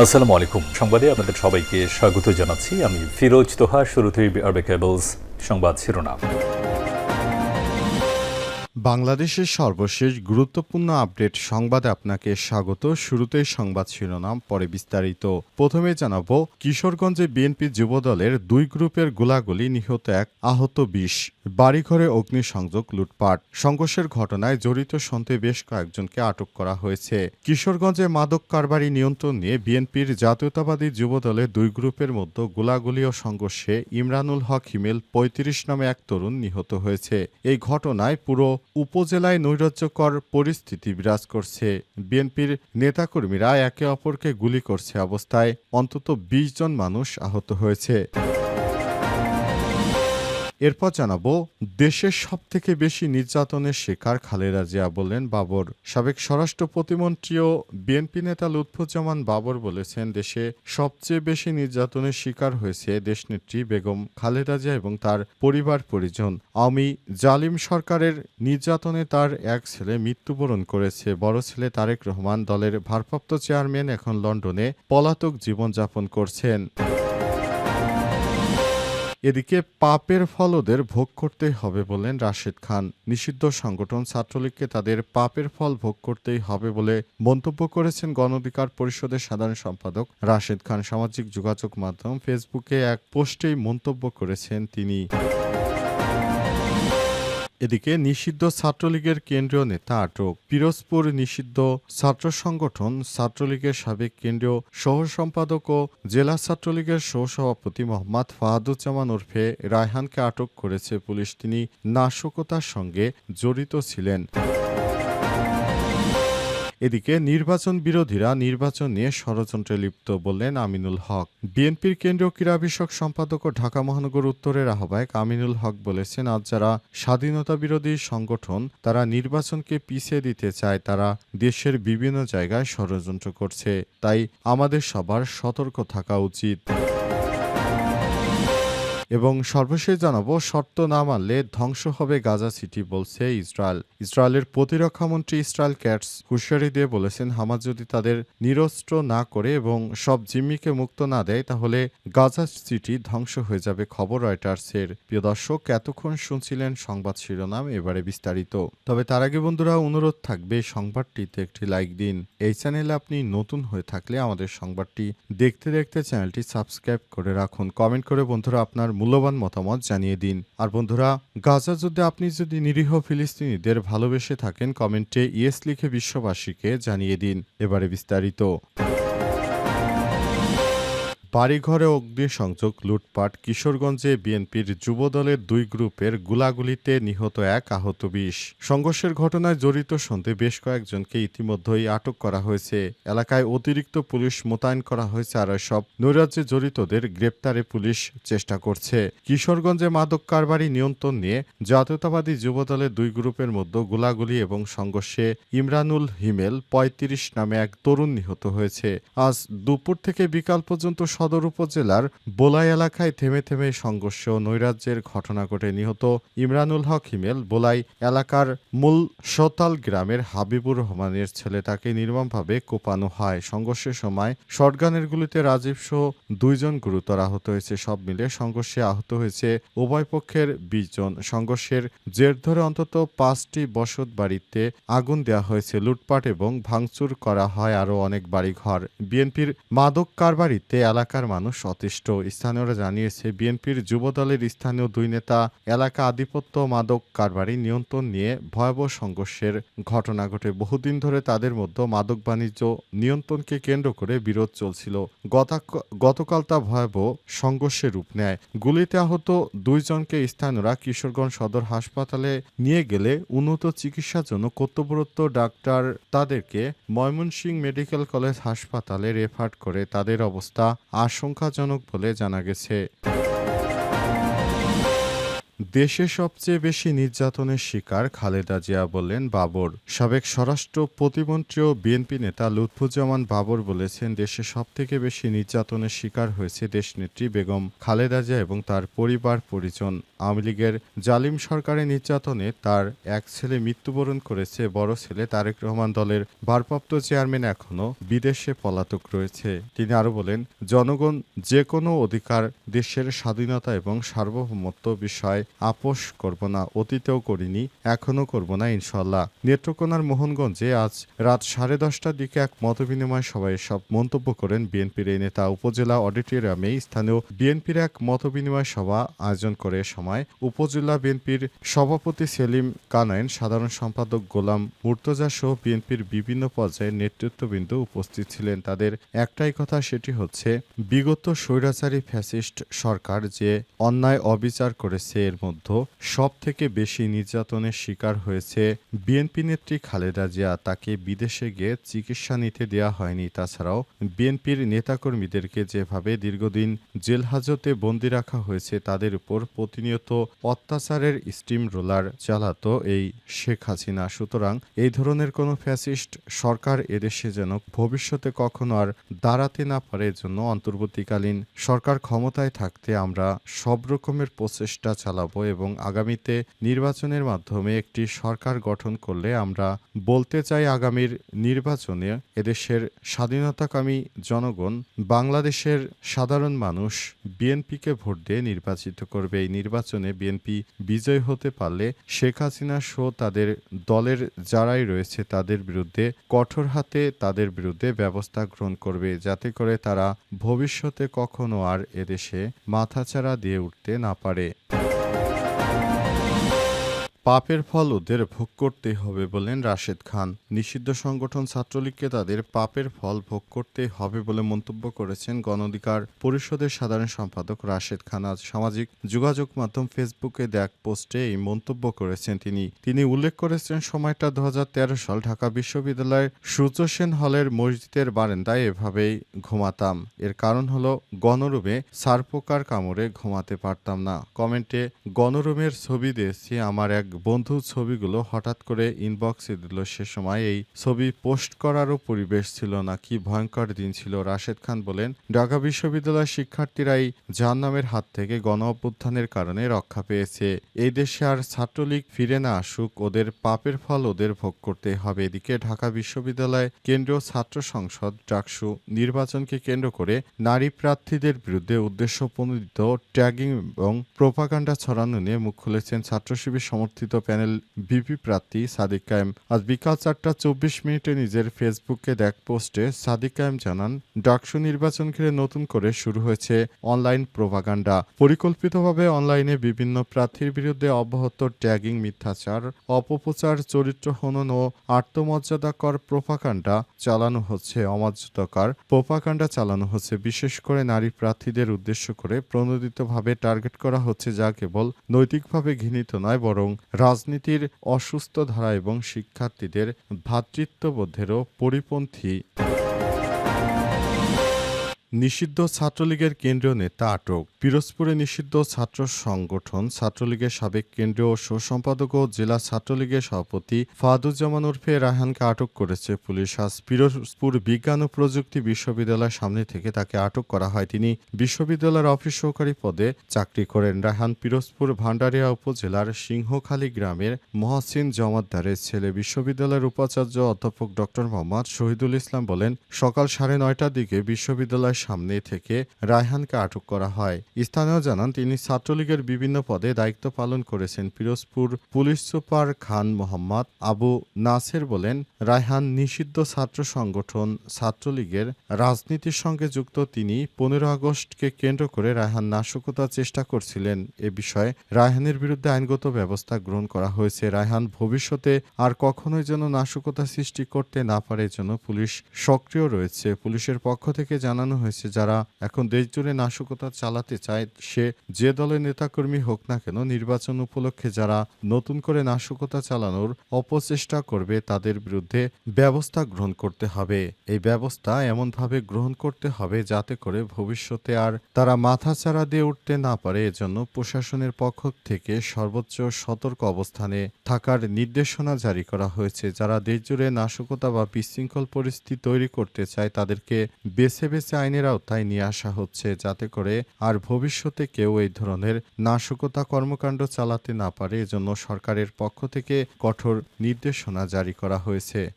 আসসালামু আলাইকুম। সংবাদে আপনাদের সবাইকে স্বাগত জানাচ্ছি। আমি ফিরোজ তোহা, শুরুতেই আরবে কেবলস সংবাদ শিরোনাম। বাংলাদেশের সর্বশেষ গুরুত্বপূর্ণ আপডেট সংবাদে আপনাকে স্বাগত। শুরুতে সংবাদ শিরোনাম, পরে বিস্তারিত। প্রথমে জানাব, কিশোরগঞ্জে বিএনপি যুবদলের দুই গ্রুপের গোলাগুলি নিহত এক, আহত বিশ। বাড়িঘরে অগ্নিসংযোগ, লুটপাট, সংঘর্ষের ঘটনায় জড়িত সন্দেহে বেশ কয়েকজনকে আটক করা হয়েছে। কিশোরগঞ্জে মাদক কারবারি নিয়ন্ত্রণ নিয়ে বিএনপির জাতীয়তাবাদী যুবদলের দুই গ্রুপের মধ্যে গোলাগুলি ও সংঘর্ষে ইমরানুল হক হিমেল পঁয়ত্রিশ নামে এক তরুণ নিহত হয়েছে। এই ঘটনায় পুরো উপজেলায় নৈরাজ্যকর পরিস্থিতি বিরাজ করছে। বিএনপির নেতাকর্মীরা একে অপরকে গুলি করছে অবস্থায়। অন্তত বিশ জন মানুষ আহত হয়েছে। এরপর জানাব, দেশের সব থেকে বেশি নির্যাতনের শিকার খালেদা জিয়া বললেন বাবর। সাবেক স্বরাষ্ট্র প্রতিমন্ত্রী ও বিএনপি নেতা লুৎফুজ্জামান বাবর বলেছেন, দেশে সবচেয়ে বেশি নির্যাতনের শিকার হয়েছে দেশনেত্রী বেগম খালেদা জিয়া এবং তার পরিবার পরিজন। আমি জালিম সরকারের নির্যাতনে তার এক ছেলে মৃত্যুবরণ করেছে। বড় ছেলে তারেক রহমান দলের ভারপ্রাপ্ত চেয়ারম্যান এখন লন্ডনে পলাতক জীবনযাপন করছেন। এদিকে পাপের ফলদের ভোগ করতে হবে বলেন রাশেদ খান। নিষিদ্ধ সংগঠন ছাত্রলীগকে তাদের পাপের ফল ভোগ করতেই হবে বলে মন্তব্য করেছেন গণ অধিকার পরিষদের সাধারণ সম্পাদক রাশেদ খান। সামাজিক যোগাযোগ মাধ্যম ফেসবুকে এক পোস্টেই মন্তব্য করেছেন তিনি। এদিকে নিষিদ্ধ ছাত্রলীগের কেন্দ্রীয় নেতা আটক পিরোজপুর নিষিদ্ধ ছাত্র সংগঠন ছাত্রলীগের সাবেক কেন্দ্রীয় সহ সম্পাদক ও জেলা ছাত্রলীগের সহসভাপতি মোহাম্মদ ফাহাদুজ্জামান ওরফে রায়হানকে আটক করেছে পুলিশ। তিনি নাশকতার সঙ্গে জড়িত ছিলেন। এদিকে নির্বাচন বিরোধীরা নির্বাচন নিয়ে ষড়যন্ত্রে লিপ্ত বললেন আমিনুল হক। বিএনপির কেন্দ্রীয় ক্রীড়া বিষয়ক সম্পাদক ও ঢাকা মহানগর উত্তরের আহ্বায়ক আমিনুল হক বলেছেন, আজ যারা স্বাধীনতা বিরোধী সংগঠন, তারা নির্বাচনকে পিছিয়ে দিতে চায়, তারা দেশের বিভিন্ন জায়গায় ষড়যন্ত্র করছে। তাই আমাদের সবার সতর্ক থাকা উচিত। এবং সর্বশেষ জানাব, শর্ত না মানলে ধ্বংস হবে গাজা সিটি বলছে ইসরায়েল। ইসরায়েলের প্রতিরক্ষামন্ত্রী ইসরায়েল ক্যাটস হুঁশিয়ারি দিয়ে বলেছেন হামাজ যদি তাদের নিরস্ত্র না করে এবং সব জিম্মিকে মুক্ত না দেয়, তাহলে গাজা সিটি ধ্বংস হয়ে যাবে, খবর রয়টার্সের। প্রিয় দর্শক, এতক্ষণ শুনছিলেন সংবাদ শিরোনাম, এবারে বিস্তারিত। তবে তার আগে বন্ধুরা, অনুরোধ থাকবে, সংবাদটিতে একটি লাইক দিন। এই চ্যানেলে আপনি নতুন হয়ে থাকলে আমাদের সংবাদটি দেখতে দেখতে চ্যানেলটি সাবস্ক্রাইব করে রাখুন। কমেন্ট করে বন্ধুরা, আপনার মূল্যবান মতামত জানিয়ে দিন। আর বন্ধুরা, গাজা যুদ্ধে আপনি যদি নিরীহ ফিলিস্তিনিদের ভালোবেসে থাকেন, কমেন্টে ইয়েস লিখে বিশ্ববাসীকে জানিয়ে দিন। এবারে বিস্তারিত। বাড়িঘরে অগ্নিসংযোগ, লুটপাট, কিশোরগঞ্জে বিএনপির যুবদলের দুই গ্রুপের গুলাগুলিতে নিহত এক আহত বিশ। সংঘর্ষের ঘটনায় জড়িত সন্দেহে বেশ কয়েকজনকে ইতিমধ্যেই আটক করা হয়েছে। এলাকায় অতিরিক্ত পুলিশ মোতায়েন করা হয়েছে আর সব নৈরাজ্যে জড়িতদের গ্রেপ্তারে পুলিশ চেষ্টা করছে। কিশোরগঞ্জে মাদক কারবারি নিয়ন্ত্রণ নিয়ে জাতীয়তাবাদী যুবদলের দুই গ্রুপের মধ্যে গোলাগুলি এবং সংঘর্ষে ইমরানুল হিমেল পঁয়ত্রিশ নামে এক তরুণ নিহত হয়েছে। আজ দুপুর থেকে বিকাল পর্যন্ত সদর উপজেলার বোলাই এলাকায় থেমে থেমে সংঘর্ষ, নৈরাজ্যের ঘটনা ঘটে নিহত ইমরানুল হক হিমেল। বোলাই এলাকার মূল সতাল গ্রামের হাবিবুর রহমানের ছেলে তাকে নির্মমভাবে কোপানো হয়। সংঘর্ষের সময় শটগানের গুলিতে রাজীব সহ দুইজন গুরুতর আহত হয়েছে। সব মিলে সংঘর্ষে আহত হয়েছে উভয় পক্ষের বিশ জন। সংঘর্ষের জের ধরে অন্তত পাঁচটি বসত বাড়িতে আগুন দেওয়া হয়েছে। লুটপাট এবং ভাঙচুর করা হয় আরও অনেক বাড়িঘর। বিএনপির মাদক কারবারিতে এলাকার মানুষ অতিষ্ঠ। স্থানীয়রা জানিয়েছে, বিএনপির যুবদলের স্থানীয় দুই নেতা, এলাকা আধিপত্য মাদক কারবারি নিয়ন্ত্রণ নিয়ে ভয়াবহ সংঘর্ষের ঘটনা ঘটে। বহুদিন ধরে তাদের মধ্যে মাদক বাণিজ্য নিয়ন্ত্রণকে কেন্দ্র করে বিরোধ চলছিল। গতকাল তা ভয়াবহ সংঘর্ষের রূপ নেয়। গুলিতে আহত দুইজনকে স্থানীয়রা কিশোরগঞ্জ সদর হাসপাতালে নিয়ে গেলে উন্নত চিকিৎসার জন্য কর্তব্যরত ডাক্তার তাদেরকে ময়মনসিংহ মেডিকেল কলেজ হাসপাতালে রেফার করে। তাদের অবস্থা আশঙ্কাজনক বলে জানা গেছে। দেশে সবচেয়ে বেশি নির্যাতনের শিকার খালেদা জিয়া বললেন বাবর। সাবেক স্বরাষ্ট্র প্রতিমন্ত্রী ও বিএনপি নেতা লুৎফুজ্জামান বাবর বলেছেন, দেশে সবথেকে বেশি নির্যাতনের শিকার হয়েছে দেশনেত্রী বেগম খালেদা জিয়া এবং তার পরিবার পরিজন। আওয়ামী লীগের জালিম সরকারের নির্যাতনে তার এক ছেলে মৃত্যুবরণ করেছে, বড় ছেলে তারেক রহমান দলের ভারপ্রাপ্ত চেয়ারম্যান এখনও বিদেশে পলাতক রয়েছে। তিনি আরও বলেন, জনগণ যে কোনো অধিকার দেশের স্বাধীনতা এবং সার্বভৌমত্ব বিষয় আপোষ করব না, অতীতেও করিনি, এখনও করব না ইনশাল্লাহ নেত্রকোনার মোহনগঞ্জে আজ রাত সাড়ে দশটার দিকে এক মতবিনিময় সভায় সব মন্তব্য করেন বিএনপির এই নেতা। উপজেলা অডিটোরিয়ামে স্থানীয় বিএনপির এক মতবিনিময় সভা আয়োজন করে সময় উপজেলা বিএনপির সভাপতি সেলিম কানাইন, সাধারণ সম্পাদক গোলাম মুর্তজা সহ বিএনপির বিভিন্ন পর্যায়ের নেতৃত্ববৃন্দ উপস্থিত ছিলেন। তাদের একটাই কথা, সেটি হচ্ছে, বিগত স্বৈরাচারী ফ্যাসিস্ট সরকার যে অন্যায় অবিচার করেছে, এর মধ্যে সব থেকে বেশি নির্যাতনের শিকার হয়েছে বিএনপি নেত্রী খালেদা জিয়া। তাকে বিদেশে গিয়ে চিকিৎসা নিতে দেওয়া হয়নি। তাছাড়াও বিএনপির নেতাকর্মীদেরকে যেভাবে দীর্ঘদিন জেল হাজতে বন্দি রাখা হয়েছে, তাদের উপর প্রতিনিয়ত অত্যাচারের স্টিম রোলার চালাতো এই শেখ হাসিনা। সুতরাং এই ধরনের কোনো ফ্যাসিস্ট সরকার এদেশে যেন ভবিষ্যতে কখনো আর দাঁড়াতে না পারে জন্য অন্তর্বর্তীকালীন সরকার ক্ষমতায় থাকতে আমরা সব রকমের প্রচেষ্টা চালাবো। এবং আগামীতে নির্বাচনের মাধ্যমে একটি সরকার গঠন করলে আমরা বলতে চাই আগামীর নির্বাচনে এদেশের স্বাধীনতাকামী জনগণ, বাংলাদেশের সাধারণ মানুষ বিএনপিকে ভোট দিয়ে নির্বাচিত করবে। এই নির্বাচনে বিএনপি বিজয় হতে পারলে শেখ হাসিনা সহ তাদের দলের যারাই রয়েছে তাদের বিরুদ্ধে কঠোর হাতে তাদের বিরুদ্ধে ব্যবস্থা গ্রহণ করবে, যাতে করে তারা ভবিষ্যতে কখনো আর এদেশে মাথাচাড়া দিয়ে উঠতে না পারে। পাপের ফল ওদের ভোগ করতে হবে বলেন রাশেদ খান। নিষিদ্ধ সংগঠন ছাত্রলীগকে তাদের পাপের ফল ভোগ করতে হবে বলে মন্তব্য করেছেন গণঅধিকার পরিষদের সাধারণ সম্পাদক রাশেদ খান। আজ সামাজিক যোগাযোগ মাধ্যম ফেসবুকে দেখ পোস্টে এই মন্তব্য করেছেন তিনি। তিনি উল্লেখ করেছেন, সময়টা দু হাজার তেরো সাল ঢাকা বিশ্ববিদ্যালয়ের সূর্য সেন হলের মসজিদের বারান্দায় এভাবেই ঘুমাতাম। এর কারণ হলো, গণরুমে সারপোকার কামড়ে ঘুমাতে পারতাম না। কমেন্টে, গণরুমের ছবি দিয়েছি আমার এক বন্ধু ছবিগুলো হঠাৎ করে ইনবক্সে দিল। সে সময় এই ছবি পোস্ট করারও পরিবেশ ছিল না। কি ভয়ঙ্কর দিন ছিল, রাশেদ খান বলেন। ঢাকা বিশ্ববিদ্যালয়ের শিক্ষার্থীরাই জাহান্নামের হাত থেকে গণ অভ্যুত্থানের কারণে রক্ষা পেয়েছে। এই দেশে আর ছাত্রলীগ ফিরে না আসুক, ওদের পাপের ফল ওদের ভোগ করতে হবে। এদিকে ঢাকা বিশ্ববিদ্যালয় কেন্দ্রীয় ছাত্র সংসদ ডাকসু নির্বাচনকে কেন্দ্র করে নারী প্রার্থীদের বিরুদ্ধে উদ্দেশ্য প্রণোদিত ট্যাগিং এবং প্রোপাগান্ডা ছড়ানো নিয়ে মুখ খুলেছেন ছাত্র শিবির সমর্থিত প্যানেল বিপি প্রার্থী সাদিক কায়েম। আজ বিকাল চারটা চব্বিশ মিনিটে নিজের ফেসবুকে দেখ পোস্টে সাদিক কায়েম জানান, ডাকসু নির্বাচন ঘিরে নতুন করে শুরু হয়েছে অনলাইন প্রোপাগান্ডা। পরিকল্পিতভাবে অনলাইনে বিভিন্ন প্রার্থীর বিরুদ্ধে অব্যাহত ট্যাগিং মিথ্যাচার, অপপ্রচার, চরিত্র হনন ও আত্মমর্যাদাকর প্রোপাকাণ্ডা চালানো হচ্ছে অমর্যাদাকর প্রোপাকাণ্ডা চালানো হচ্ছে। বিশেষ করে নারী প্রার্থীদের উদ্দেশ্য করে প্রণোদিতভাবে টার্গেট করা হচ্ছে যা কেবল নৈতিকভাবে ঘৃণিত নয়, বরং রাজনীতির অসুস্থ ধারা এবং শিক্ষার্থীদের ভ্রাতৃত্ববোধেরও পরিপন্থী। নিষিদ্ধ ছাত্রলীগের কেন্দ্রীয় নেতা আটক। পিরোজপুরে নিষিদ্ধ ছাত্র সংগঠন ছাত্রলীগের সাবেক কেন্দ্রীয় সম্পাদক ও জেলা ছাত্রলীগের সভাপতি ফাদুজ্জামান ওরফে রায়হানকে আটক করেছে পুলিশ। আজ পিরোজপুর বিজ্ঞান ও প্রযুক্তি বিশ্ববিদ্যালয়ের সামনে থেকে তাকে আটক করা হয়। তিনি বিশ্ববিদ্যালয়ের অফিস সহকারী পদে চাকরি করেন। রায়হান পিরোজপুর ভান্ডারিয়া উপজেলার সিংহখালী গ্রামের মহাসিন জমাদ্দারের ছেলে। বিশ্ববিদ্যালয়ের উপাচার্য অধ্যাপক ডক্টর মোহাম্মদ শহীদুল ইসলাম বলেন, সকাল সাড়ে নয়টার দিকে বিশ্ববিদ্যালয়ের সামনে থেকে রায়হানকে আটক করা হয়। স্থানীয় জানান, তিনি ছাত্রলীগের বিভিন্ন পদে দায়িত্ব পালন করেছেন পিরোজপুর পুলিশ সুপার খান মোহাম্মদ আবু নাসের বলেন, রায়হান নিষিদ্ধ ছাত্র সংগঠন ছাত্রলীগের রাজনীতির সঙ্গে যুক্ত। তিনি পনেরো আগস্টকে কেন্দ্র করে রায়হান নাশকতার চেষ্টা করছিলেন। এ বিষয়ে রায়হানের বিরুদ্ধে আইনগত ব্যবস্থা গ্রহণ করা হয়েছে। রায়হান ভবিষ্যতে আর কখনোই যেন নাশকতা সৃষ্টি করতে না পারে জন্য পুলিশ সক্রিয় রয়েছে। পুলিশের পক্ষ থেকে জানানো হয়েছে হয়েছে যারা এখন দেশ জুড়ে নাশকতা চালাতে চায়, সে যে দলের নেতাকর্মী হোক না কেন নির্বাচন উপলক্ষে যারা নতুন করে নাশকতা চালানোর অপচেষ্টা করবে, তাদের বিরুদ্ধে ব্যবস্থা গ্রহণ করতে হবে। এই ব্যবস্থা এমনভাবে গ্রহণ করতে হবে যাতে করে ভবিষ্যতে আর তারা মাথা মাথাচাড়া দিয়ে উঠতে না পারে। এজন্য প্রশাসনের পক্ষ থেকে সর্বোচ্চ সতর্ক অবস্থানে থাকার নির্দেশনা জারি করা হয়েছে। যারা দেশজুড়ে নাশকতা বা বিশৃঙ্খল পরিস্থিতি তৈরি করতে চায়, তাদেরকে বেছে বেছে আইনের আওতায় নিয়ে আসা হচ্ছে যাতে করে আর ভবিষ্যতে কেউ এই ধরনের নাশকতা কর্মকাণ্ড চালাতে না পারে। এজন্য সরকারের পক্ষ থেকে কঠোর নির্দেশনা জারি করা হয়েছে।